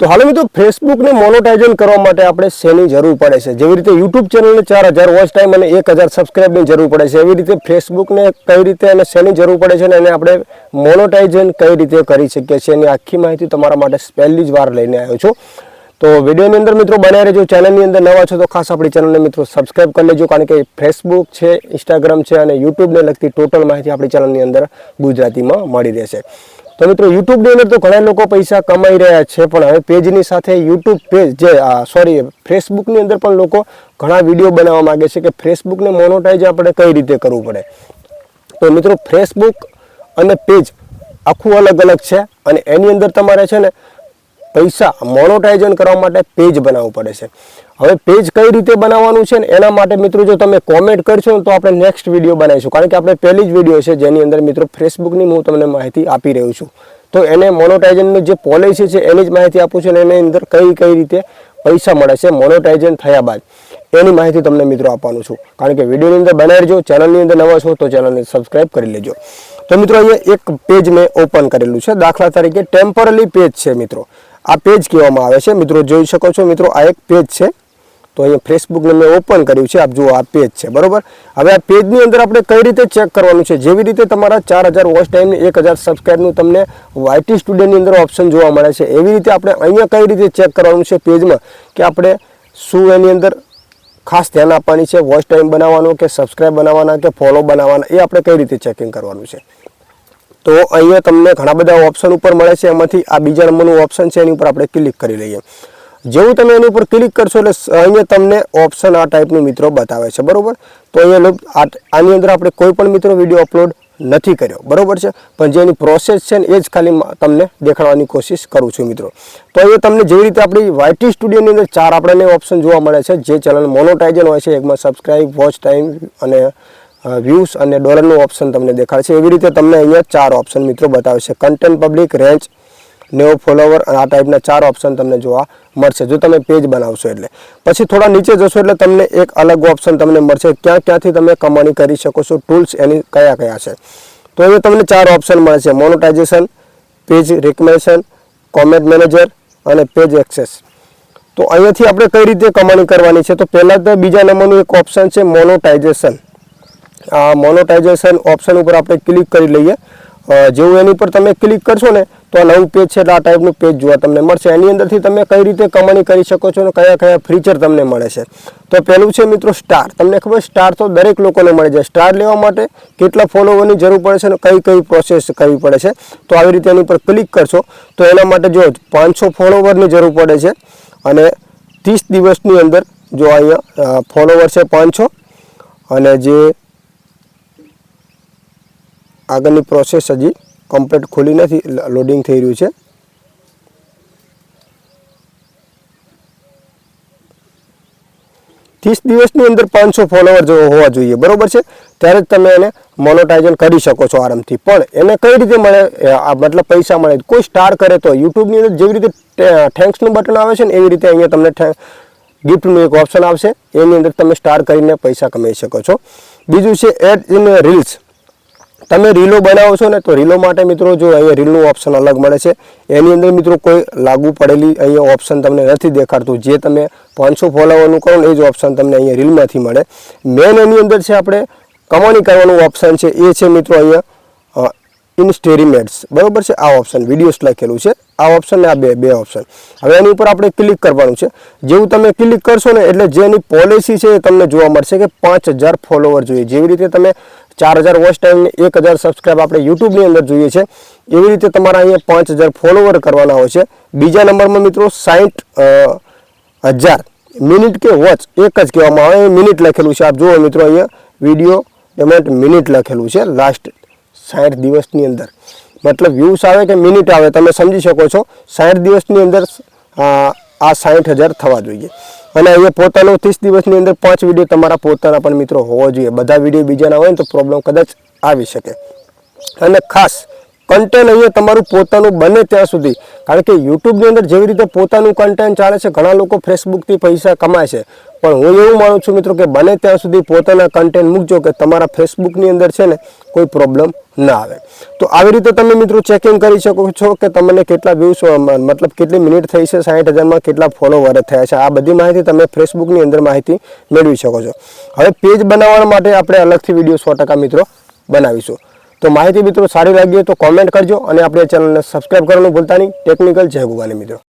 તો હાલ મિત્રો ફેસબુકને મોનોટાઇઝન કરવા માટે આપણે શેની જરૂર પડે છે? જેવી રીતે યુટ્યુબ ચેનલને ચાર હજાર વોચ ટાઈમ અને એક હજાર સબસ્ક્રાઇબની જરૂર પડે છે. એવી રીતે ફેસબુકને કઈ રીતે અને શેની જરૂર પડે છે અને એને આપણે મોનોટાઇઝન કઈ રીતે કરી શકીએ છીએ એની આખી માહિતી તમારા માટે પહેલી જ વાર લઈને આવ્યો છું. તો વિડીયોની અંદર મિત્રો બનાવી રહેજો. ચેનલની અંદર નવા છો તો ખાસ આપણી ચેનલને મિત્રો સબસ્ક્રાઇબ કરી લેજો, કારણ કે ફેસબુક છે ઇન્સ્ટાગ્રામ છે અને યુટ્યુબને લગતી ટોટલ માહિતી આપણી ચેનલની અંદર ગુજરાતીમાં મળી રહેશે. તો મિત્રો યુટ્યુબની અંદર તો ઘણા લોકો પૈસા કમાઈ રહ્યા છે, પણ હવે પેજની સાથે યુટ્યુબ પેજ જે સોરી ફેસબુકની અંદર પણ લોકો ઘણા વીડિયો બનાવવા માગે છે કે ફેસબુકને મોનોટાઈઝ આપણે કઈ રીતે કરવું પડે. તો મિત્રો ફેસબુક અને પેજ આખું અલગ અલગ છે અને એની અંદર તમારે છે ને પૈસા મોનોટાઇઝન કરવા માટે પેજ બનાવવું પડે છે. હવે પેજ કઈ રીતે બનાવવાનું છે ને એના માટે મિત્રો જો તમે કોમેન્ટ કરશો ને તો આપણે નેક્સ્ટ વીડિયો બનાવીશું. કારણ કે આપણે પહેલી જ વીડિયો છે જેની અંદર મિત્રો ફેસબુકની હું તમને માહિતી આપી રહ્યો છું. તો એને મોનોટાઇઝનની જે પોલિસી છે એની જ માહિતી આપું છું અને એની અંદર કઈ કઈ રીતે પૈસા મળે છે મોનોટાઇઝન થયા બાદ એની માહિતી તમને મિત્રો આપવાનું છું. કારણ કે વિડીયોની અંદર બનાવી રહેજો ચેનલની અંદર નવા છો તો ચેનલને સબસ્ક્રાઇબ કરી લેજો. તો મિત્રો અહીંયા એક પેજ મેં ઓપન કરેલું છે. દાખલા તરીકે ટેમ્પરરી પેજ છે મિત્રો. આ પેજ કહેવામાં આવે છે. મિત્રો જોઈ શકો છો, મિત્રો આ એક પેજ છે. તો અહીંયા ફેસબુકને મેં ઓપન કર્યું છે. આપ જુઓ, આ પેજ છે. બરાબર? હવે આ પેજની અંદર આપણે કઈ રીતે ચેક કરવાનું છે? જેવી રીતે તમારા ચાર હજાર વોચ ટાઈમને એક હજાર સબસ્ક્રાઈબનું તમને વાયટી સ્ટુડિયોની અંદર ઓપ્શન જોવા મળે છે. એવી રીતે આપણે અહીંયા કઈ રીતે ચેક કરવાનું છે પેજમાં કે આપણે શું એની અંદર ખાસ ધ્યાન આપવાની છે? વોચ ટાઈમ બનાવવાનો કે સબસ્ક્રાઈબ બનાવવાના કે ફોલો બનાવવાના? એ આપણે કઈ રીતે ચેકિંગ કરવાનું છે? તો અહીંયા તમને ઘણા બધા ઓપ્શન ઉપર મળે છે. એમાંથી આ બીજા નંબરનું ઓપ્શન છે, એની ઉપર આપણે ક્લિક કરી લઈએ. જેવું તમે એની ઉપર ક્લિક કરશો એટલે અહીંયા તમને ઓપ્શન આ ટાઈપનું મિત્રો બતાવે છે. બરાબર? તો અહીંયા આની અંદર આપણે કોઈ પણ મિત્રો વીડિયો અપલોડ નથી કર્યો. બરાબર છે? પણ જે એની પ્રોસેસ છે ને એ જ ખાલી તમને દેખાડવાની કોશિશ કરું છું મિત્રો. તો અહીંયા તમને જેવી રીતે આપણી વાયટી સ્ટુડિયોની અંદર ચાર આપણને ઓપ્શન જોવા મળે છે. જે ચેનલ મોનોટાઇઝન હોય છે એકમાં સબસ્ક્રાઇબ વોચ ટાઈમ અને વ્યૂઝ અને ડોલરનું ઓપ્શન તમને દેખાડશે. એવી રીતે તમને અહીંયા ચાર ઓપ્શન મિત્રો બતાવે છે કન્ટેન્ટ પબ્લિક રેન્જ નેવો ફોલોવર આ ટાઈપના ચાર ઓપ્શન તમને જોવા મળશે. જો તમે પેજ બનાવશો એટલે. પછી થોડા નીચે જશો એટલે તમને એક અલગ ઓપ્શન તમને મળશે. ક્યાં ક્યાંથી તમે કમાણી કરી શકો છો ટૂલ્સ એની કયા કયા છે. તો અહીંયા તમને ચાર ઓપ્શન મળે છે. Monetization page recommendation comment manager અને પેજ એક્સેસ તો અહીંયાથી આપણે કઈ રીતે કમાણી કરવાની છે? તો પહેલાં તો બીજા નંબરનું એક ઓપ્શન છે મોનોટાઇઝેશન આ મોનોટાઇઝેશન ઓપ્શન ઉપર આપણે ક્લિક કરી લઈએ. જેવું એની પર તમે ક્લિક કરશો ને, તો આ નવું પેજ છે, એટલે આ ટાઈપનું પેજ જોવા તમને મળશે. એની અંદરથી તમે કઈ રીતે કમાણી કરી શકો છો અને કયા કયા ફીચર તમને મળે છે. તો પહેલું છે મિત્રો સ્ટાર તમને ખબર સ્ટાર તો દરેક લોકોને મળે છે. સ્ટાર લેવા માટે કેટલા ફોલોવરની જરૂર પડે છે અને કઈ કઈ પ્રોસેસ કરવી પડે છે. તો આવી રીતે એની પર ક્લિક કરશો, તો એના માટે જો પાંચસો ફોલોવરની જરૂર પડે છે અને ત્રીસ દિવસની અંદર જો અહીંયા ફોલોવર છે પાંચસો, અને જે આગળની પ્રોસેસ હજી કમ્પ્લીટ ખુલી નથી લોડિંગ થઈ રહ્યું છે. ત્રીસ દિવસની અંદર પાંચસો ફોલોવર જો હોવા જોઈએ, બરોબર છે? ત્યારે જ તમે એને મોનોટાઇઝન કરી શકો છો આરામથી. પણ એને કઈ રીતે મળે મતલબ પૈસા મળે? કોઈ સ્ટાર કરે તો યુટ્યુબની અંદર જેવી રીતે થેન્ક્સનું બટન આવે છે ને એવી રીતે અહીંયા તમને ગિફ્ટનું એક ઓપ્શન આવશે. એની અંદર તમે સ્ટાર કરીને પૈસા કમાઈ શકો છો. બીજું છે એડ ઇન રીલ્સ તમે રીલો બનાવો છો ને, તો રીલો માટે મિત્રો જો અહીંયા રીલનું ઓપ્શન અલગ મળે છે. એની અંદર મિત્રો કોઈ લાગુ પડેલી અહીંયા ઓપ્શન તમને નથી દેખાડતું. જે તમે પાંચસો ફોલોવરનું કરો ને, એ જ ઓપ્શન તમને અહીંયા રીલમાંથી મળે. મેન એની અંદર છે આપણે કમાણી કરવાનું ઓપ્શન છે. એ છે મિત્રો અહીંયા ઇન સ્ટેરીમેટ્સ બરાબર છે? આ ઓપ્શન વિડીયોઝ લખેલું છે. આ ઓપ્શન ને આ બે બે ઓપ્શન હવે એની ઉપર આપણે ક્લિક કરવાનું છે. જેવું તમે ક્લિક કરશો ને, એટલે જેની પોલિસી છે એ તમને જોવા મળશે કે પાંચ હજાર ફોલોવર જોઈએ. જેવી રીતે તમે ચાર હજાર વોચ ટાઈમ એક હજાર સબસ્ક્રાઈબ આપણે યુટ્યુબની અંદર જોઈએ છે, એવી રીતે તમારા અહીંયા પાંચ હજાર ફોલોવર કરવાના હોય છે. બીજા નંબરમાં મિત્રો સાઠ હજાર. મિનિટ કે વોચ એક જ કહેવામાં આવે. મિનિટ લખેલું છે. આપ જુઓ મિત્રો અહીંયા વીડિયો એમાં મિનિટ લખેલું છે. લાસ્ટ સાઠ દિવસની અંદર. મતલબ વ્યૂઝ આવે કે મિનિટ આવે, તમે સમજી શકો છો, સાઠ દિવસની અંદર આ સાઠ હજાર થવા જોઈએ. અને અહીંયા પોતાનો ત્રીસ દિવસની અંદર પાંચ વીડિયો તમારા પોતાના પણ મિત્રો હોવા જોઈએ. બધા વીડિયો બીજાના હોય ને તો પ્રોબ્લેમ કદાચ આવી શકે. અને ખાસ કન્ટેન્ટ અહીંયા તમારું પોતાનું બને ત્યાં સુધી. કારણ કે યુટ્યુબની અંદર જેવી રીતે પોતાનું કન્ટેન્ટ ચાલે છે, ઘણા લોકો ફેસબુકથી પૈસા કમાય છે. પણ હું એવું માનું છું મિત્રો કે બને ત્યાં સુધી પોતાના કન્ટેન્ટ મૂકજો કે તમારા ફેસબુકની અંદર છે ને કોઈ પ્રોબ્લેમ ના આવે. તો આવી રીતે તમે મિત્રો ચેકિંગ કરી શકો છો કે તમને કેટલા વ્યૂઝ મતલબ કેટલી મિનિટ થઈ છે સાઠ હજારમાં કેટલા ફોલોવર થયા છે. આ બધી માહિતી તમે ફેસબુકની અંદર માહિતી મેળવી શકો છો. હવે પેજ બનાવવા માટે આપણે અલગથી વીડિયો સો મિત્રો બનાવીશું. તો માહિતી મિત્રો સારી લાગી તો કોમેન્ટ કરજો અને આપણે ચેનલને સબસ્ક્રાઈબ કરવાનું ભૂલતા નહીં. ટેકનિકલ જય ગુવાની મિત્રો.